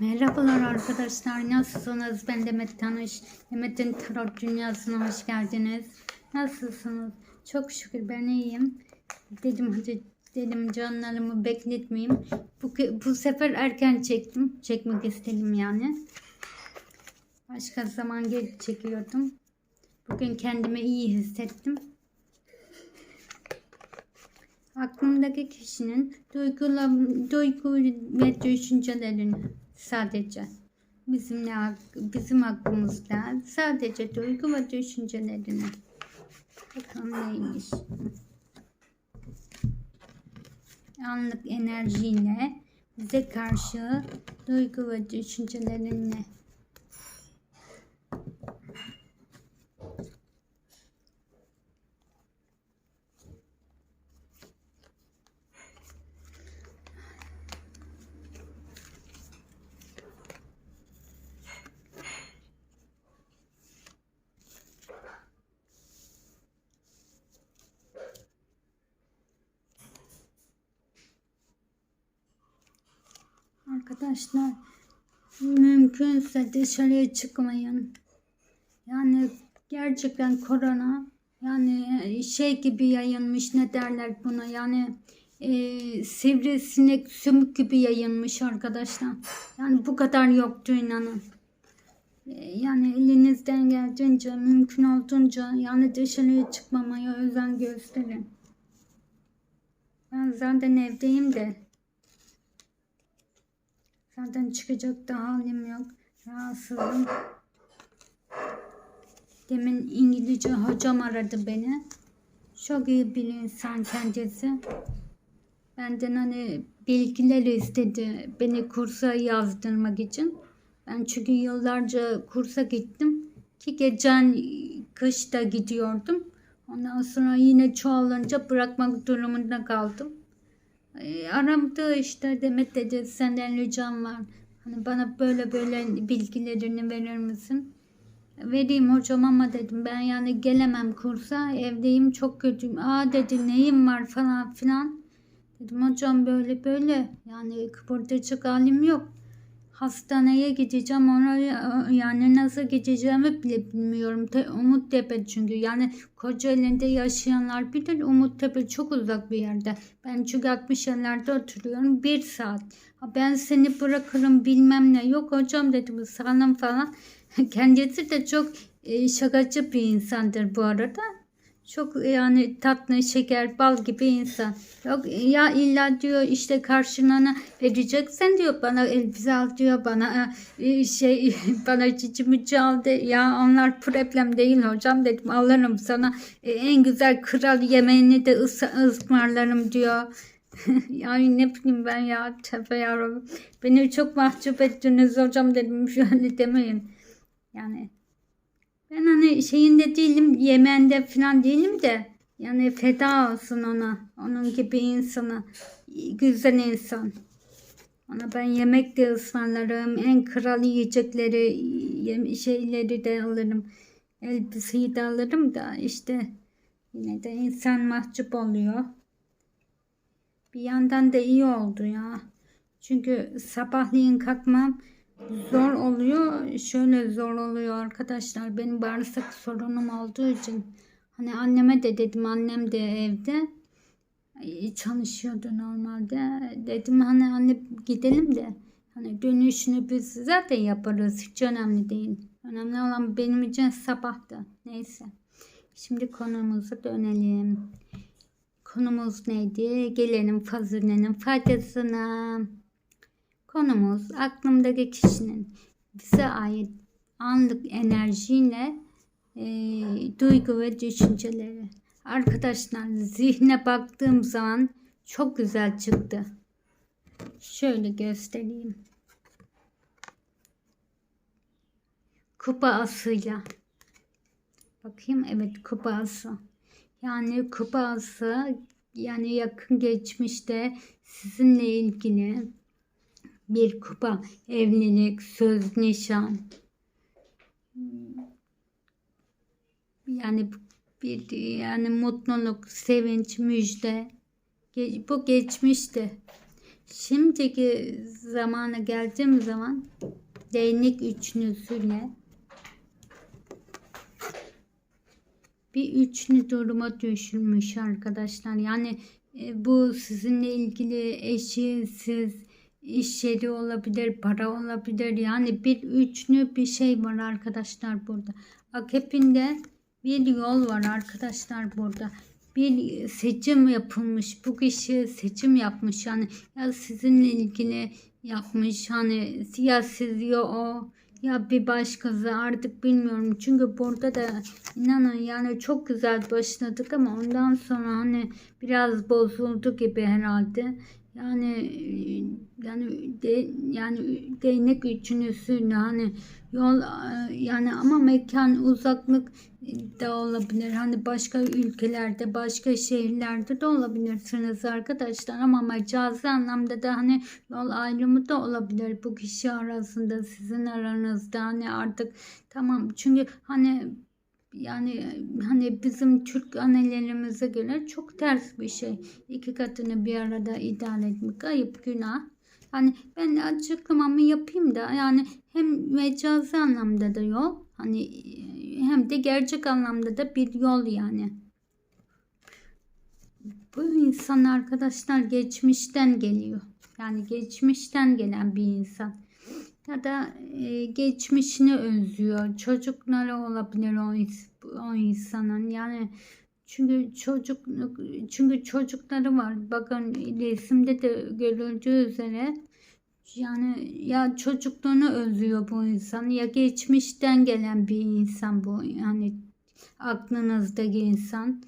Merhabalar arkadaşlar. Nasılsınız? Ben Demet Tanış. Demet'in Tarot Dünyası'na hoş geldiniz. Nasılsınız? Çok şükür ben iyiyim. Dedim hadi dedim canlarımı bekletmeyeyim. Bu, bu sefer erken çektim. Çekmek istedim yani. Başka zaman geç çekiyordum. Bugün kendimi iyi hissettim. Aklımdaki kişinin duygula, duygu ve düşüncelerini sadece bizim bizim aklımızda sadece duygu ve düşüncelerini bakalım neymiş? Anlık enerjiyle bize karşı duygu ve düşüncelerini Arkadaşlar mümkünse dışarıya çıkmayın. Yani gerçekten korona yani şey gibi yayılmış ne derler buna yani e, sivrisinek sümük gibi yayılmış arkadaşlar. Yani bu kadar yoktu inanın. E, yani elinizden geldiğince mümkün olduğunca yani dışarıya çıkmamaya özen gösterin. Ben zaten evdeyim de Zaten çıkacak da halim yok. Rahatsızım. Demin İngilizce hocam aradı beni. Çok iyi bir insan kendisi. Benden hani bilgiler istedi beni kursa yazdırmak için. Ben çünkü yıllarca kursa gittim. Ki geçen kışta gidiyordum. Ondan sonra yine çoğalınca bırakmak durumunda kaldım. E, aramda işte Demet dedi senden ricam var. Hani bana böyle böyle bilgilerini verir misin? Vereyim hocam ama dedim ben yani gelemem kursa evdeyim çok kötüyüm. Aa dedi neyim var falan filan. Dedim hocam böyle böyle yani kıpırdayacak halim yok. Hastaneye gideceğim ona yani nasıl gideceğimi bile bilmiyorum. Te, Umuttepe çünkü yani Kocaeli'nde yaşayanlar bilir Umuttepe çok uzak bir yerde. Ben çünkü 60 yerlerde oturuyorum bir saat. Ben seni bırakırım bilmem ne. Yok hocam dedim sağlam falan. Kendisi de çok e, şakacı bir insandır bu arada. Çok yani tatlı, şeker, bal gibi insan. Yok ya illa diyor işte karşılığını vereceksen diyor bana elbise al diyor bana e, şey bana cicimici al de. Ya onlar problem değil hocam dedim alırım sana e, en güzel kral yemeğini de ıs ısmarlarım diyor. yani ne bileyim ben ya tepe yarabbim. Beni çok mahcup ettiniz hocam dedim şöyle demeyin. Yani ben hani şeyinde değilim, Yemen'de falan değilim de yani feda olsun ona. Onun gibi insana. Güzel insan. Ona ben yemek de ısmarlarım. En kral yiyecekleri, şeyleri de alırım. Elbiseyi de alırım da işte yine de insan mahcup oluyor. Bir yandan da iyi oldu ya. Çünkü sabahleyin kalkmam zor oluyor. Şöyle zor oluyor arkadaşlar. Benim bağırsak sorunum olduğu için hani anneme de dedim annem de evde çalışıyordu normalde. Dedim hani anne gidelim de hani dönüşünü biz zaten yaparız. Hiç önemli değil. Önemli olan benim için sabahtı. Neyse. Şimdi konumuza dönelim. Konumuz neydi? Gelelim fazilenin faydasına. Konumuz aklımdaki kişinin bize ait anlık enerjiyle e, duygu ve düşünceleri. Arkadaşlar zihne baktığım zaman çok güzel çıktı. Şöyle göstereyim. Kupa asıyla. Bakayım evet kupa ası. Yani kupa ası yani yakın geçmişte sizinle ilgili bir kupa, evlilik, söz, nişan. Yani bir yani mutluluk, sevinç, müjde. Bu geçmişti. Şimdiki zamana geldiğim zaman değnek üçlüsüyle bir üçlü duruma düşülmüş arkadaşlar. Yani e, bu sizinle ilgili eşi, siz, iş yeri olabilir, para olabilir. Yani bir üçlü bir şey var arkadaşlar burada. Akepinde bir yol var arkadaşlar burada. Bir seçim yapılmış. Bu kişi seçim yapmış. Yani ya sizinle ilgili yapmış. Hani ya ya o ya bir başkası artık bilmiyorum. Çünkü burada da inanın yani çok güzel başladık ama ondan sonra hani biraz bozuldu gibi herhalde. Yani yani de, yani değnek üçünüsüyle hani yol yani ama mekan uzaklık da olabilir. Hani başka ülkelerde, başka şehirlerde de olabilirsiniz arkadaşlar ama mecazi anlamda da hani yol ayrımı da olabilir bu kişi arasında, sizin aranızda hani artık tamam çünkü hani yani hani bizim Türk annelerimize göre çok ters bir şey. İki katını bir arada idare etmek ayıp günah. Hani ben açıklamamı yapayım da yani hem mecazi anlamda da yol hani hem de gerçek anlamda da bir yol yani. Bu insan arkadaşlar geçmişten geliyor. Yani geçmişten gelen bir insan. Ya da e, geçmişini özlüyor. Çocukları olabilir o, o insanın. Yani çünkü çocuk çünkü çocukları var. Bakın resimde de görüldüğü üzere yani ya çocukluğunu özlüyor bu insan ya geçmişten gelen bir insan bu yani aklınızdaki insan.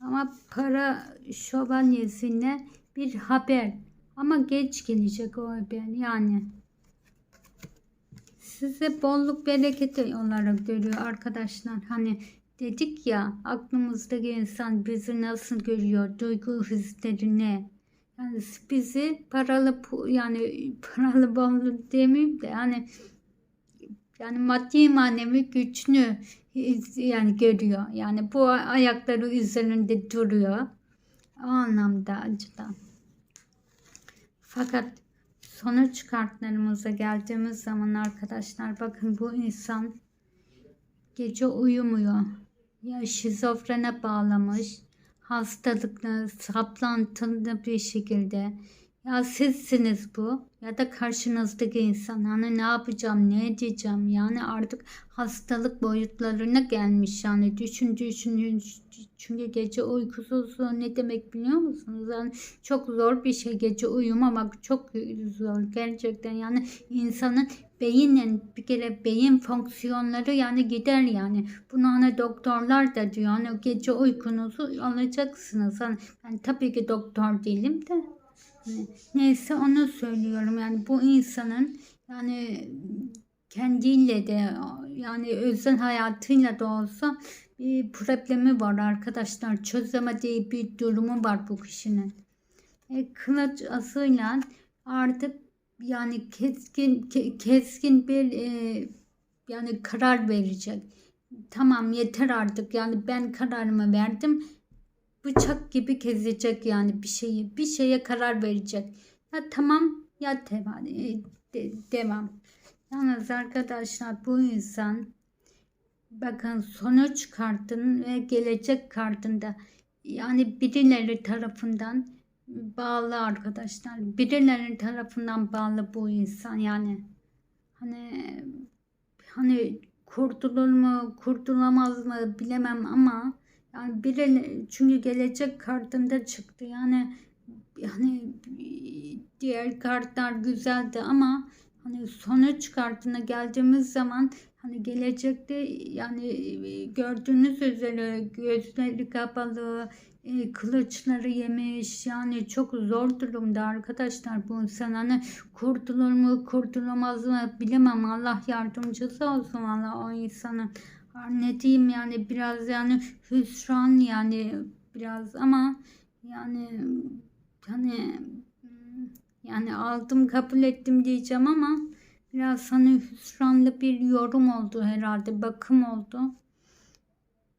Ama para şövalyesine bir haber ama geç gelecek o haber yani. Size bolluk bereketi olarak görüyor arkadaşlar. Hani dedik ya aklımızdaki insan bizi nasıl görüyor, duygu hisleri ne? Yani bizi paralı yani paralı bollu demeyeyim de yani yani maddi manevi güçlü yani görüyor. Yani bu ayakları üzerinde duruyor. O anlamda acıdan. Fakat sonuç kartlarımıza geldiğimiz zaman arkadaşlar bakın bu insan gece uyumuyor. Ya şizofrene bağlamış hastalıklı, saplantılı bir şekilde ya sizsiniz bu. Ya da karşınızdaki insan. Hani ne yapacağım ne edeceğim? Yani artık hastalık boyutlarına gelmiş. Yani düşün düşün çünkü gece uykusuzluğu ne demek biliyor musunuz? Yani çok zor bir şey gece uyumamak. Çok zor gerçekten. Yani insanın beynin bir kere beyin fonksiyonları yani gider yani. Bunu hani doktorlar da diyor. Hani gece uykunuzu alacaksınız. Hani ben tabii ki doktor değilim de neyse onu söylüyorum yani bu insanın yani kendiyle de yani özel hayatıyla da olsa bir problemi var arkadaşlar. Çözemediği bir durumu var bu kişinin. E, kılıç asıyla artık yani keskin ke, keskin bir e, yani karar verecek. Tamam yeter artık yani ben kararımı verdim. Bıçak gibi kesecek yani bir şeyi. Bir şeye karar verecek. Ya tamam ya devam. E, de, devam. Yalnız arkadaşlar bu insan bakın sonuç kartının ve gelecek kartında yani birileri tarafından bağlı arkadaşlar. Birilerinin tarafından bağlı bu insan yani. Hani hani kurtulur mu, kurtulamaz mı bilemem ama yani biri çünkü gelecek kartında çıktı. Yani yani diğer kartlar güzeldi ama hani sonuç kartına geldiğimiz zaman hani gelecekte yani gördüğünüz üzere gözleri kapalı e, kılıçları yemiş yani çok zor durumda arkadaşlar bu insan. Hani kurtulur mu kurtulamaz mı bilemem. Allah yardımcısı olsun valla o insanın ne diyeyim yani biraz yani hüsran yani biraz ama yani hani yani aldım kabul ettim diyeceğim ama biraz hani hüsranlı bir yorum oldu herhalde bakım oldu.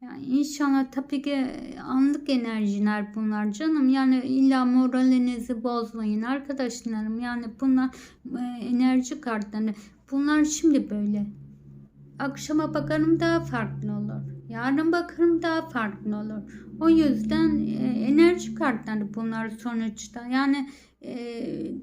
Yani inşallah tabii ki anlık enerjiler bunlar canım. Yani illa moralinizi bozmayın arkadaşlarım. Yani bunlar e, enerji kartları. Bunlar şimdi böyle. Akşama bakarım daha farklı olur. Yarın bakarım daha farklı olur. O yüzden e, enerji kartları bunlar sonuçta. Yani e,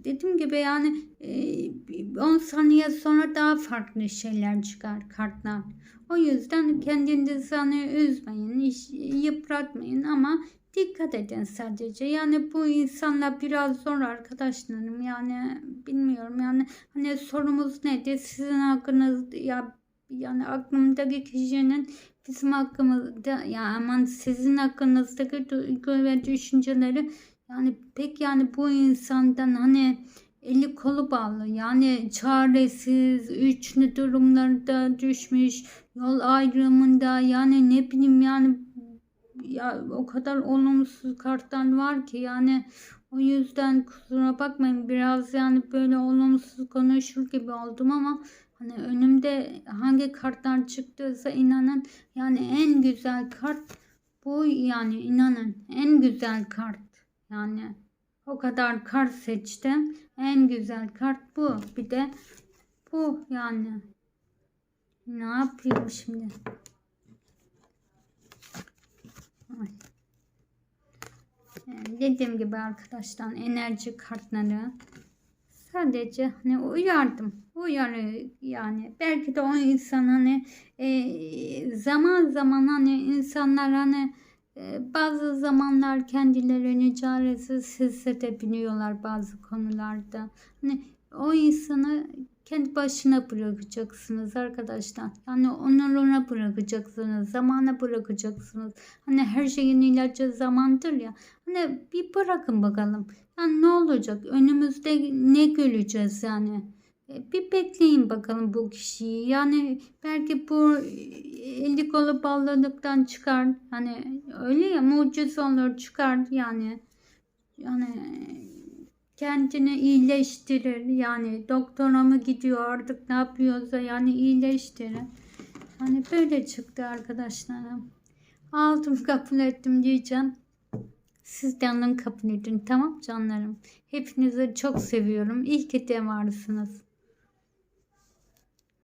dediğim gibi yani e, 10 saniye sonra daha farklı şeyler çıkar kartlar. O yüzden kendinizi hani üzmeyin, iş, yıpratmayın ama dikkat edin sadece. Yani bu insanlar biraz zor arkadaşlarım. Yani bilmiyorum yani hani sorumuz nedir? Sizin hakkınız ya yani aklımdaki kişinin bizim hakkımızda ya aman sizin hakkınızdaki duygu ve düşünceleri yani pek yani bu insandan hani eli kolu bağlı. Yani çaresiz üçlü durumlarda düşmüş yol ayrımında yani ne bileyim yani ya o kadar olumsuz kartlar var ki yani o yüzden kusura bakmayın biraz yani böyle olumsuz konuşur gibi oldum ama hani önümde hangi kartlar çıktıysa inanın yani en güzel kart bu yani inanın. En güzel kart. Yani o kadar kart seçtim. En güzel kart bu. Bir de bu yani. Ne yapayım şimdi? Ay. Dediğim gibi arkadaşlar enerji kartları sadece hani uyardım. Uyarı yani belki de o insan hani e, zaman zaman hani insanlar hani e, bazı zamanlar kendilerini çaresiz hissedebiliyorlar bazı konularda. Hani o insanı kendi başına bırakacaksınız arkadaşlar. Yani onuruna bırakacaksınız. Zamana bırakacaksınız. Hani her şeyin ilacı zamandır ya. Hani bir bırakın bakalım. Yani ne olacak? Önümüzde ne göreceğiz yani? E, Bir bekleyin bakalım bu kişiyi. Yani belki bu eli kolu bağladıktan çıkar. Hani öyle ya mucize olur çıkar yani. Yani kendini iyileştirir. Yani doktora mı gidiyor artık ne yapıyorsa yani iyileştirir. Hani böyle çıktı arkadaşlarım. Aldım kabul ettim diyeceğim. Siz de alın kabul edin tamam canlarım. Hepinizi çok seviyorum. İyi ki de varsınız.